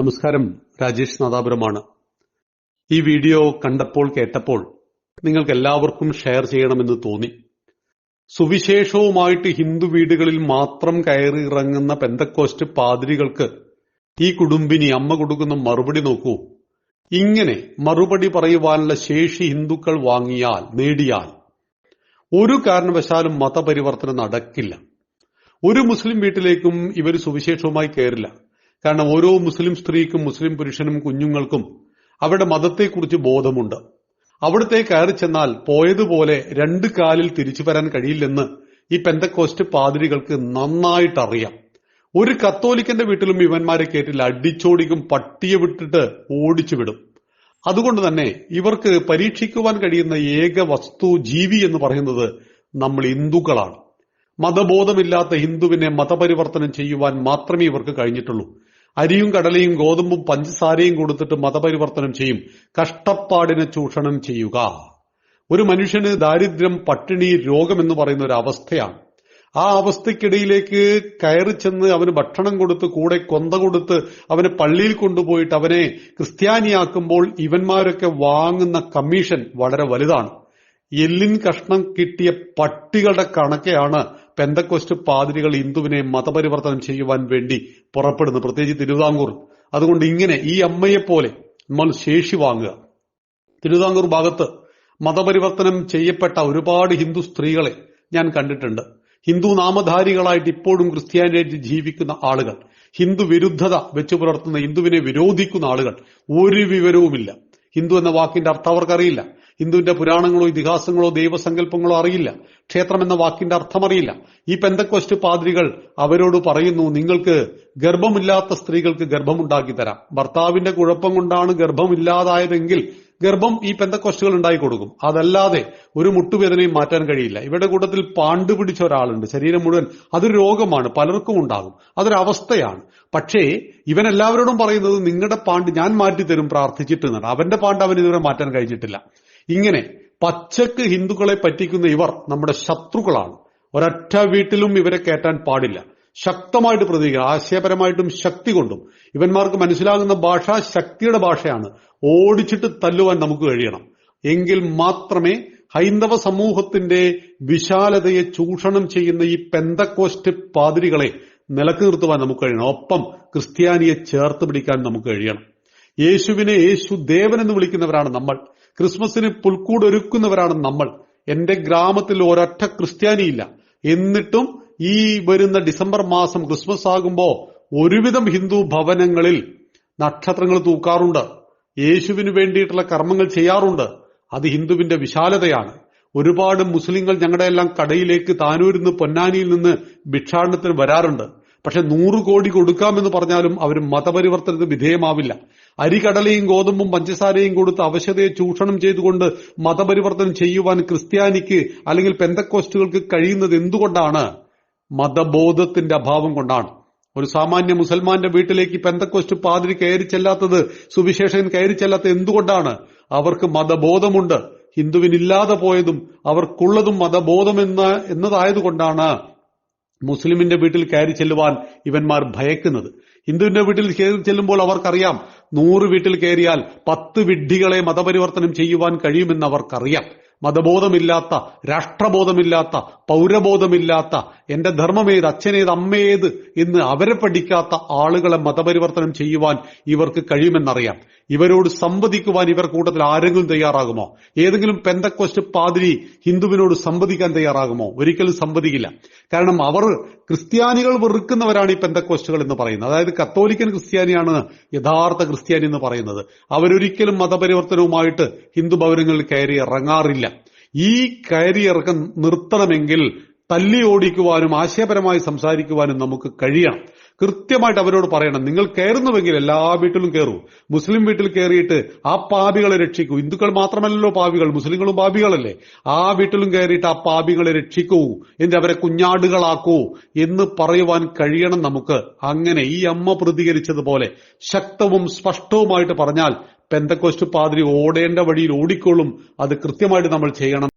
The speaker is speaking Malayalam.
നമസ്കാരം. രാജേഷ് നാദാപുരമാണ്. ഈ വീഡിയോ കണ്ടപ്പോൾ കേട്ടപ്പോൾ നിങ്ങൾക്ക് എല്ലാവർക്കും ഷെയർ ചെയ്യണമെന്ന് തോന്നി. സുവിശേഷവുമായിട്ട് ഹിന്ദു വീടുകളിൽ മാത്രം കയറി ഇറങ്ങുന്ന പെന്തക്കോസ്റ്റ് പാതിരികൾക്ക് ഈ കുടുംബിനി അമ്മ കൊടുക്കുന്ന മറുപടി നോക്കൂ. ഇങ്ങനെ മറുപടി പറയുവാനുള്ള ശേഷി ഹിന്ദുക്കൾ വാങ്ങിയാൽ നേടിയാൽ ഒരു കാരണവശാലും മതപരിവർത്തനം നടക്കില്ല. ഒരു മുസ്ലിം വീട്ടിലേക്കും ഇവർ സുവിശേഷവുമായി കയറില്ല. കാരണം ഓരോ മുസ്ലിം സ്ത്രീക്കും മുസ്ലിം പുരുഷനും കുഞ്ഞുങ്ങൾക്കും അവരുടെ മതത്തെക്കുറിച്ച് ബോധമുണ്ട്. അവിടുത്തെ കയറി ചെന്നാൽ പോയതുപോലെ രണ്ട് കാലിൽ തിരിച്ചു വരാൻ കഴിയില്ലെന്ന് ഈ പെന്തക്കോസ്റ്റ് പാതിരികൾക്ക് നന്നായിട്ട് അറിയാം ഒരു കത്തോലിക്കന്റെ വീട്ടിലും ഇവന്മാരെ കയറ്റിൽ അടിച്ചോടിക്കും പട്ടിയെ വിട്ടിട്ട് ഓടിച്ചു വിടും അതുകൊണ്ട് തന്നെ ഇവർക്ക് പരീക്ഷിക്കുവാൻ കഴിയുന്ന ഏക വസ്തു ജീവി എന്ന് പറയുന്നത് നമ്മൾ ഹിന്ദുക്കളാണ്. മതബോധമില്ലാത്ത ഹിന്ദുവിനെ മതപരിവർത്തനം ചെയ്യുവാൻ മാത്രമേ ഇവർക്ക് കഴിഞ്ഞിട്ടുള്ളൂ. അരിയും കടലയും ഗോതമ്പും പഞ്ചസാരയും കൊടുത്തിട്ട് മതപരിവർത്തനം ചെയ്യും. കഷ്ടപ്പാടിനെ ചൂഷണം ചെയ്യുക. ഒരു മനുഷ്യന് ദാരിദ്ര്യം പട്ടിണി രോഗം എന്ന് പറയുന്ന ഒരു അവസ്ഥയാണ്. ആ അവസ്ഥയ്ക്കിടയിലേക്ക് കയറി ചെന്ന് അവന് ഭക്ഷണം കൊടുത്ത് കൂടെ കൊന്ത കൊടുത്ത് അവനെ പള്ളിയിൽ കൊണ്ടുപോയിട്ട് അവനെ ക്രിസ്ത്യാനിയാക്കുമ്പോൾ ഇവന്മാരൊക്കെ വാങ്ങുന്ന കമ്മീഷൻ വളരെ വലുതാണ്. എല്ലിൻ കഷ്ണം കിട്ടിയ പട്ടികളുടെ കണക്കെയാണ് പെന്തക്കോസ്റ്റ് പാതിരികൾ ഹിന്ദുവിനെ മതപരിവർത്തനം ചെയ്യുവാൻ വേണ്ടി പുറപ്പെടുന്നത്. പ്രത്യേകിച്ച് തിരുവിതാംകൂർ. അതുകൊണ്ട് ഇങ്ങനെ ഈ അമ്മയെ പോലെ നമ്മൾ ശേഷി വാങ്ങുക. തിരുവിതാംകൂർ ഭാഗത്ത് മതപരിവർത്തനം ചെയ്യപ്പെട്ട ഒരുപാട് ഹിന്ദു സ്ത്രീകളെ ഞാൻ കണ്ടിട്ടുണ്ട്. ഹിന്ദു നാമധാരികളായിട്ട് ഇപ്പോഴും ക്രിസ്ത്യാനിറ്റി ജീവിക്കുന്ന ആളുകൾ ഹിന്ദു വിരുദ്ധത വെച്ചു പുലർത്തുന്ന ഹിന്ദുവിനെ വിരോധിക്കുന്ന ആളുകൾ ഒരു വിവരവുമില്ല. ഹിന്ദു എന്ന വാക്കിന്റെ അർത്ഥം അവർക്കറിയില്ല. ഹിന്ദുവിന്റെ പുരാണങ്ങളോ ഇതിഹാസങ്ങളോ ദൈവസങ്കല്പങ്ങളോ അറിയില്ല. ക്ഷേത്രം എന്ന വാക്കിന്റെ അർത്ഥമറിയില്ല. ഈ പെന്തക്കൊസ്റ്റ് പാതിരികൾ അവരോട് പറയുന്നു നിങ്ങൾക്ക് ഗർഭമില്ലാത്ത സ്ത്രീകൾക്ക് ഗർഭമുണ്ടാക്കി തരാം ഭർത്താവിന്റെ കുഴപ്പം കൊണ്ടാണ് ഗർഭമില്ലാതായതെങ്കിൽ ഗർഭം ഈ പെന്തക്കൊസ്റ്റുകൾ ഉണ്ടായി കൊടുക്കും അതല്ലാതെ ഒരു മുട്ടുവേദനയും മാറ്റാൻ കഴിയില്ല. ഇവരുടെ കൂട്ടത്തിൽ പാണ്ട് പിടിച്ച ഒരാളുണ്ട്. ശരീരം മുഴുവൻ അതൊരു രോഗമാണ്. പലർക്കും ഉണ്ടാകും. അതൊരു അവസ്ഥയാണ്. പക്ഷേ ഇവൻ എല്ലാവരോടും പറയുന്നത് നിങ്ങളുടെ പാണ്ട് ഞാൻ മാറ്റിത്തരും പ്രാർത്ഥിച്ചിട്ട് എന്നാണ്. അവന്റെ പാണ്ട് അവൻ ഇതുവരെ മാറ്റാൻ കഴിഞ്ഞിട്ടില്ല. ഇങ്ങനെ പച്ചക്ക് ഹിന്ദുക്കളെ പറ്റിക്കുന്ന ഇവർ നമ്മുടെ ശത്രുക്കളാണ്. ഒരൊറ്റ വീട്ടിലും ഇവരെ കയറ്റാൻ പാടില്ല. ശക്തമായിട്ട് പ്രതികരിക്കുക ആശയപരമായിട്ടും ശക്തി കൊണ്ടും. ഇവന്മാർക്ക് മനസ്സിലാകുന്ന ഭാഷ ശക്തിയുടെ ഭാഷയാണ്. ഓടിച്ചിട്ട് തല്ലുവാൻ നമുക്ക് കഴിയണം. എങ്കിൽ മാത്രമേ ഹൈന്ദവ സമൂഹത്തിന്റെ വിശാലതയെ ചൂഷണം ചെയ്യുന്ന ഈ പെന്തക്കോസ്റ്റ് പാതിരികളെ നിലയ്ക്ക് നിർത്തുവാൻ നമുക്ക് കഴിയണം. ഒപ്പം ക്രിസ്ത്യാനിയെ ചേർത്ത് പിടിക്കാൻ നമുക്ക് കഴിയണം. യേശുവിനെ യേശു ദേവൻ എന്ന് വിളിക്കുന്നവരാണ് നമ്മൾ. ക്രിസ്മസിന് പുൽക്കൂട് ഒരുക്കുന്നവരാണ് നമ്മൾ. എന്റെ ഗ്രാമത്തിൽ ഒരൊറ്റ ക്രിസ്ത്യാനിയില്ല. എന്നിട്ടും ഈ വരുന്ന ഡിസംബർ മാസം ക്രിസ്മസ് ആകുമ്പോൾ ഒരുവിധം ഹിന്ദു ഭവനങ്ങളിൽ നക്ഷത്രങ്ങൾ തൂക്കാറുണ്ട്. യേശുവിന് വേണ്ടിയിട്ടുള്ള കർമ്മങ്ങൾ ചെയ്യാറുണ്ട്. അത് ഹിന്ദുവിന്റെ വിശാലതയാണ്. ഒരുപാട് മുസ്ലിങ്ങൾ ഞങ്ങളുടെ എല്ലാം കടയിലേക്ക് താനൂരിൽ നിന്ന് പൊന്നാനിയിൽ നിന്ന് ഭിക്ഷാടനത്തിന് വരാറുണ്ട്. പക്ഷെ നൂറ് കോടി കൊടുക്കാമെന്ന് പറഞ്ഞാലും അവർ മതപരിവർത്തനത്തിന് വിധേയമാവില്ല. അരികടലയും ഗോതമ്പും പഞ്ചസാരയും കൊടുത്ത് അവശതയെ ചൂഷണം ചെയ്തുകൊണ്ട് മതപരിവർത്തനം ചെയ്യുവാൻ ക്രിസ്ത്യാനിക്ക് അല്ലെങ്കിൽ പെന്തക്കോസ്റ്റുകൾക്ക് കഴിയുന്നത് എന്തുകൊണ്ടാണ്? മതബോധത്തിന്റെ അഭാവം കൊണ്ടാണ്. ഒരു സാമാന്യ മുസൽമാന്റെ വീട്ടിലേക്ക് പെന്തക്കോസ്റ്റ് പാതിരി കയറി ചെല്ലാത്തത് സുവിശേഷകൻ കയറി ചെല്ലാത്തത് എന്തുകൊണ്ടാണ്? അവർക്ക് മതബോധമുണ്ട്. ഹിന്ദുവിനില്ലാതെ പോയതും അവർക്കുള്ളതും മതബോധം എന്ന എന്നതായതുകൊണ്ടാണ് മുസ്ലിമിന്റെ വീട്ടിൽ കയറി ചെല്ലുവാൻ ഇവന്മാർ ഭയക്കുന്നത്. ഹിന്ദുവിന്റെ വീട്ടിൽ കയറി ചെല്ലുമ്പോൾ അവർക്കറിയാം നൂറ് വീട്ടിൽ കയറിയാൽ പത്ത് വിഡ്ഢികളെ മതപരിവർത്തനം ചെയ്യുവാൻ കഴിയുമെന്ന് അവർക്കറിയാം മതബോധമില്ലാത്ത രാഷ്ട്രബോധമില്ലാത്ത പൗരബോധമില്ലാത്ത എന്റെ ധർമ്മമേത് അച്ഛനേത് അമ്മയേത് എന്ന് അവരെ പഠിക്കാത്ത ആളുകളെ മതപരിവർത്തനം ചെയ്യുവാൻ ഇവർക്ക് കഴിയുമെന്നറിയാം. ഇവരോട് സംവദിക്കുവാൻ ഇവർ കൂട്ടത്തിൽ ആരെങ്കിലും തയ്യാറാകുമോ? ഏതെങ്കിലും പെന്തക്കോസ്റ്റ് പാതിരി ഹിന്ദുവിനോട് സംവദിക്കാൻ തയ്യാറാകുമോ? ഒരിക്കലും സംവദിക്കില്ല. കാരണം അവർ ക്രിസ്ത്യാനികൾ വെറുക്കുന്നവരാണ് ഈ പെന്തക്കോസ്റ്റുകൾ എന്ന് പറയുന്നത്. അതായത് കത്തോലിക്കൻ ക്രിസ്ത്യാനിയാണ് യഥാർത്ഥ ക്രിസ്ത്യാനി എന്ന് പറയുന്നത്. അവരൊരിക്കലും മതപരിവർത്തനവുമായിട്ട് ഹിന്ദു ഭവനങ്ങളിൽ കയറി ഇറങ്ങാറില്ല. ഈ കയറി ഇറക്കം നിർത്തണമെങ്കിൽ തല്ലി ഓടിക്കുവാനും ആശയപരമായി സംസാരിക്കുവാനും നമുക്ക് കഴിയണം. കൃത്യമായിട്ട് അവരോട് പറയണം. നിങ്ങൾ കയറുന്നുവെങ്കിൽ എല്ലാ വീട്ടിലും കയറൂ. മുസ്ലിം വീട്ടിൽ കയറിയിട്ട് ആ പാപികളെ രക്ഷിക്കൂ. ഹിന്ദുക്കൾ മാത്രമല്ലല്ലോ പാപികൾ. മുസ്ലിങ്ങളും പാപികളല്ലേ? ആ വീട്ടിലും കയറിയിട്ട് ആ പാപികളെ രക്ഷിക്കൂ. എന്നിട്ട് അവരെ കുഞ്ഞാടുകളാക്കൂ എന്ന് പറയുവാൻ കഴിയണം നമുക്ക്. അങ്ങനെ ഈ അമ്മ പ്രതികരിച്ചതുപോലെ ശക്തവും സ്പഷ്ടവുമായിട്ട് പറഞ്ഞാൽ പെന്തക്കോസ്റ്റ് പാതിരി ഓടേണ്ട വഴിയിൽ ഓടിക്കോളും. അത് കൃത്യമായിട്ട് നമ്മൾ ചെയ്യണം.